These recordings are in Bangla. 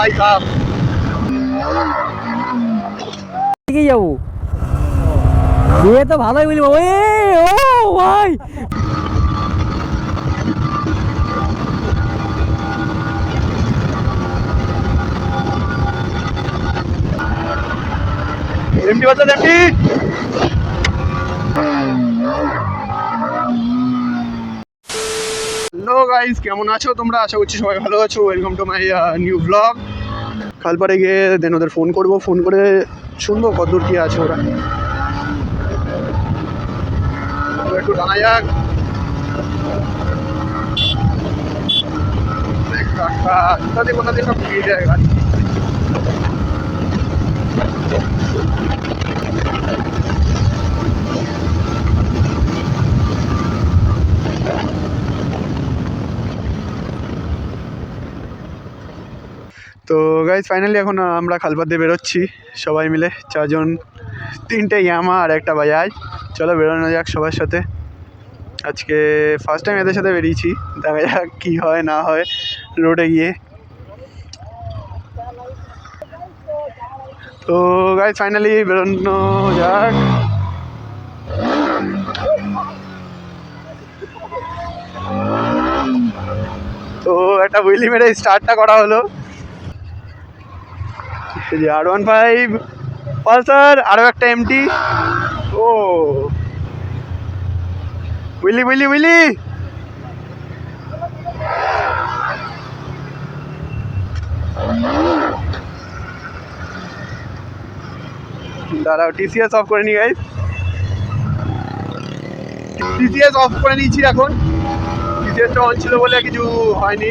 ভাই সাহেব। দিকে যাব। দিয়ে তো ভালোই বলব ওয়ে ও ভাই। এমডি বাচ্চা এমডি গাইস কেমন আছো তোমরা? আশা করছি সবাই ভালো আছো। Welcome to my new blog কালপারে গিয়ে দেন ওদের ফোন করব। ফোন করে শুনব কতদূর কি আছে ওরা। একটু জানা যাক। কোথা দিয়ে সব ফ্রি জায়গা তো গাইজ ফাইনালি এখন আমরা খালপাত দিয়ে বেরোচ্ছি। সবাই মিলে চারজন, তিনটে ইয়ামা আর একটা বাজাজ। চলো বেরোনো যাক সবার সাথে। আজকে ফার্স্ট টাইম এদের সাথে বেরিয়েছি। দেখা যাক কী হয়, না হয় রোডে গিয়ে। তো গাইজ ফাইনালি বেরোনো যাক। তো একটা উইলি মেরে স্টার্টটা করা হলো। যে ওয়ান ফাইভ পালসার আরও একটা এমটি ও। Wheelie wheelie wheelie. দাঁড়াও টিসিএস অফ করে নি গাইস টিসিএস অফ করে নিয়েছি এখন। টিসিএসটা অন ছিল বলে কিছু হয়নি।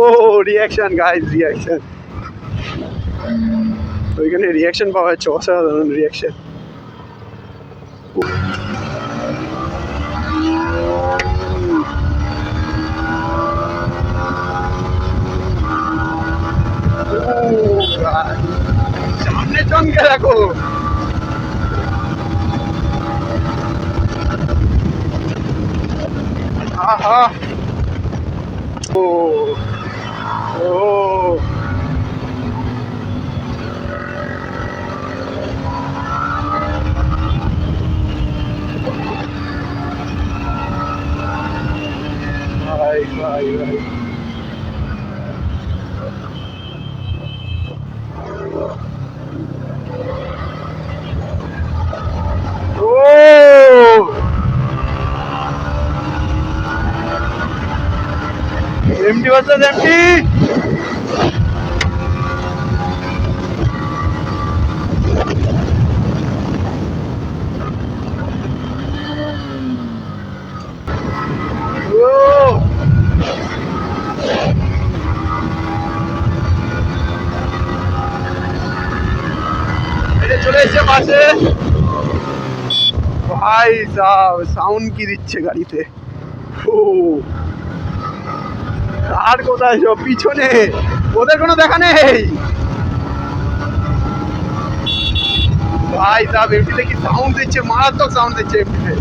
ও রিয়াকশন গাইজ রিয়াকশন ওইখানে রিয়াকশন পাওয়া যাচ্ছে, অসাধারণ রিয়াকশন সামনে চমকে দেখো আহা। ও। ও ভাই ভাই ভাই ও এমটি বাচ্চা ভাই সাহ সাউন্ড কি দিচ্ছে গাড়িতে? ও আর কোথায় সব? পিছনে। ওদের কোনো দেখা নেই। ভাই সাহেব এমপিতে কি সাউন্ড দিচ্ছে? মারাত্মক সাউন্ড দিচ্ছে এমপিতে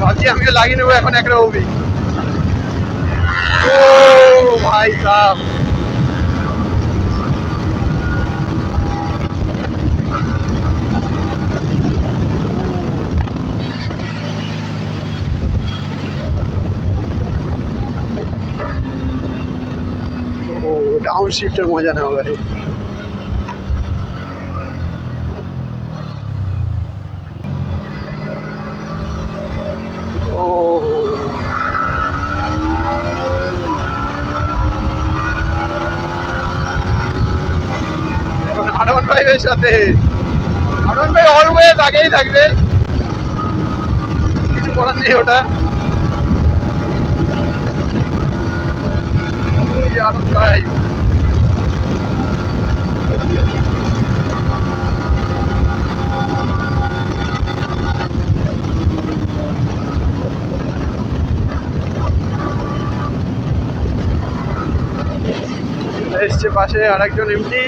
ভাবছি আমিও লাগিয়ে নেব এখন একটা ওবি ও ভাই সাহেব ও ডাউন শিফটের মজা নেওয়া এখন আরন ভাইয়ের সাথে। আরন ভাই অলওয়েজ আগেই থাকবে। কিছু করার নেই ওটা এসছে পাশে আরেকজন এমটি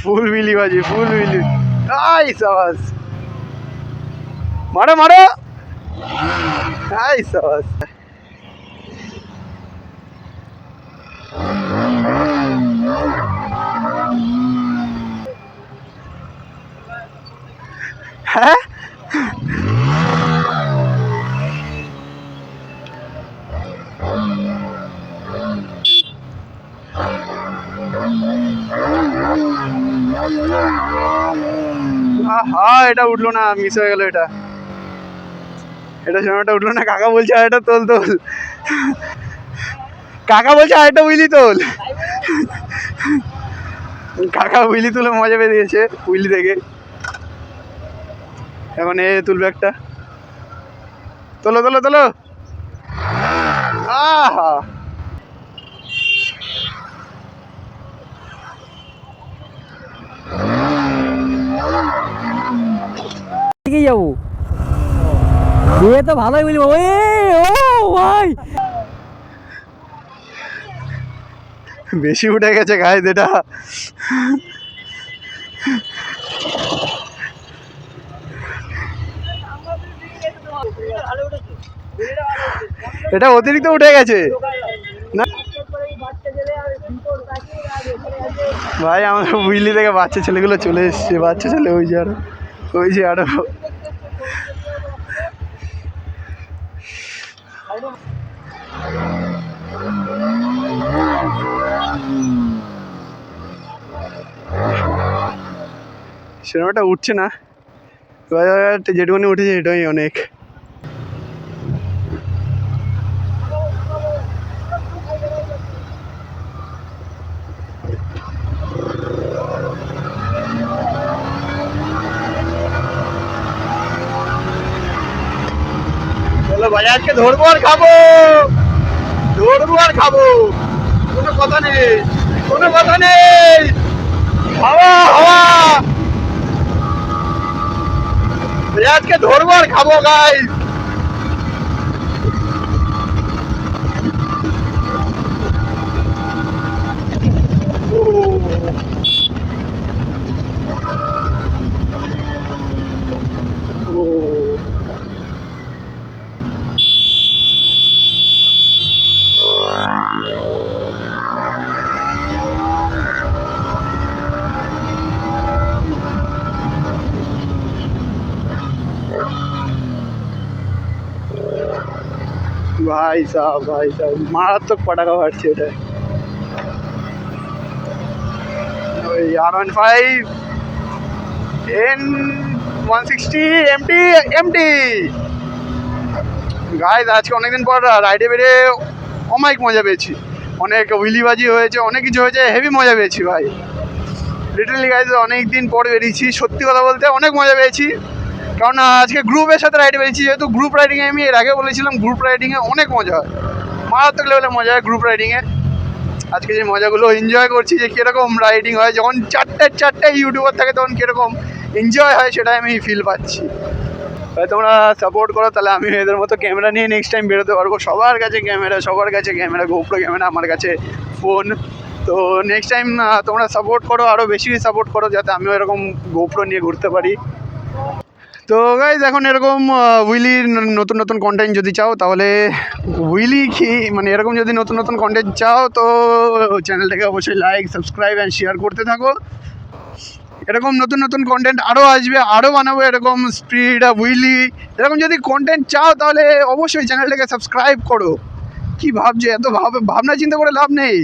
ফুল মিলি বাজি ফুল মিলি আই সাবাস। মারো মারো। আই সাবাস। হ্যাঁ? হ্যাঁ এটা উঠল না মিস হয়ে গেল এটা। এটা সময়টা উঠল না, কাকা বলছে আর এটা তোল তোল। কাকা বলছে আর একটা উইলি তোল। কাকা উইলি তুলে মজা পেয়ে বেরিয়েছে, উইলি থেকে এখন এ তুলবে একটা। তোলো তোলো তোলো। আহা দিকে যাব দিয়ে তো ভালোই বলি ওই ও ভাই। বেশি উঠে গেছে গায়ে এটা। এটা অতিরিক্ত উঠে গেছে। না। ভাই আমাদের বুঝলি থেকে বাচ্চা ছেলেগুলো চলে এসছে। বাচ্চা ছেলে ওই যে আরও ওই যে আরও সিনেমাটা উঠছে না। এবার যেটুকুনি উঠেছে এটাই অনেক। বাজারকে ধরবো আর খাব। ধরবো আর খাব। কোনো কথা নেই। কোনো কথা নেই। হাওয়া হাওয়া। আজকে ধরবো আর খাব গাই ভাই সাহ ভাই সাহ। মারাত্মক পটাকা ফাটছে এটা ওই R one five N one sixty MT MT guys আজকে অনেকদিন পর রাইডে বেড়ে অমাইক মজা পেয়েছি। অনেক উইলিবাজি হয়েছে, অনেক কিছু হয়েছে হেভি মজা পেয়েছি ভাই। লিটারালি গাইজ অনেক দিন পর বেরিয়েছি। সত্যি কথা বলতে অনেক মজা পেয়েছি। কারণ আজকে গ্রুপের সাথে রাইড পেয়েছি যেহেতু গ্রুপ রাইডিংয়ে আমি এর আগে বলেছিলাম গ্রুপ রাইডিংয়ে অনেক মজা হয়। মারাত্মক লেভেলে মজা হয় গ্রুপ রাইডিংয়ে আজকে যে মজাগুলো এনজয় করছি, যে কীরকম রাইডিং হয়, যখন চারটে চারটে ইউটিউবার থাকে, তখন কীরকম এনজয় হয়, সেটাই আমি ফিল পাচ্ছি। তোমরা সাপোর্ট করো, তাহলে আমি এদের মতো ক্যামেরা নিয়ে নেক্সট টাইম বেরোতে পারব। সবার কাছে ক্যামেরা সবার কাছে ক্যামেরা গোপ্রো ক্যামেরা আমার কাছে ফোন তো নেক্সট টাইম তোমরা সাপোর্ট করো আরও বেশি সাপোর্ট করো, যাতে আমিও এরকম গোপ্রো নিয়ে ঘুরতে পারি। তো গাইজ এখন এরকম উইলির নতুন নতুন কন্টেন্ট যদি চাও, তাহলে উইলি কি মানে এরকম যদি নতুন নতুন কন্টেন্ট চাও, তো চ্যানেলটাকে অবশ্যই লাইক সাবস্ক্রাইব অ্যান্ড শেয়ার করতে থাকো। এরকম নতুন নতুন কন্টেন্ট আরও আসবে আরও বানাবো এরকম স্পিড উইলি এরকম যদি কন্টেন্ট চাও, তাহলে অবশ্যই চ্যানেলটাকে সাবস্ক্রাইব করো। কী ভাবছ? এত ভাব ভাবনা চিন্তা করে লাভ নেই।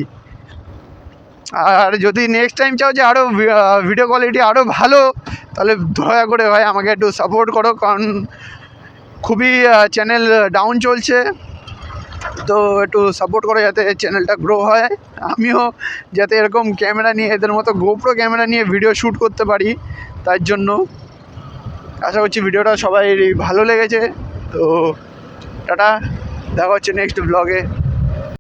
আর যদি নেক্সট টাইম চাও যে আরও ভিডিও কোয়ালিটি আরও ভালো, তাহলে দয়া করে ভাই আমাকে একটু সাপোর্ট করো, কারণ খুবই চ্যানেল ডাউন চলছে। তো একটু সাপোর্ট করো যাতে চ্যানেলটা গ্রো হয়। আমিও যাতে এরকম ক্যামেরা নিয়ে, এদের মতো গোপ্রো ক্যামেরা নিয়ে ভিডিও শ্যুট করতে পারি, তার জন্য আশা করছি ভিডিওটা সবাই ভালো লেগেছে। তো টাটা, দেখা হচ্ছে নেক্সট ব্লগে